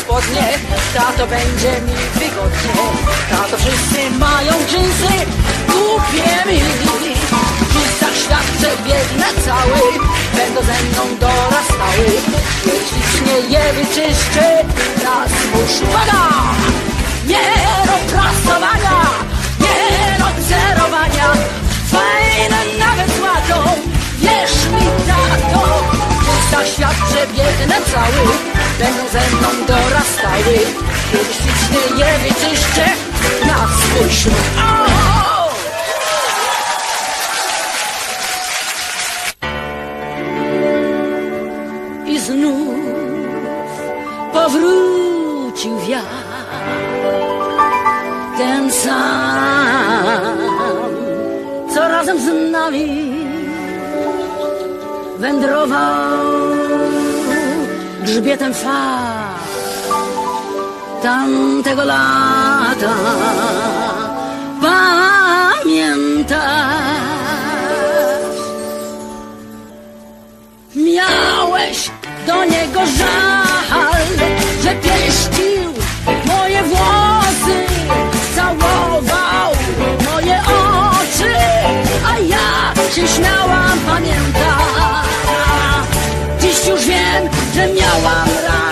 spodnie Tato będzie mi wygodnie. Tato wszyscy mają dżinsy Głupie mi Dziś zaświadczę biegnę cały Będą ze mną dorastały. Jeśli nie wyczyszczę Na smórz uwaga biegnę cały Będą ze mną dorastały. Kiedyś ślicznie je wyczyszczę Na swój ślub! I znów powrócił wiatr Ten sam Co razem z nami Wędrował grzbietem fal Tamtego lata. Pamiętasz? Miałeś do niego żal, że pieścił moje włosy, 人家忘了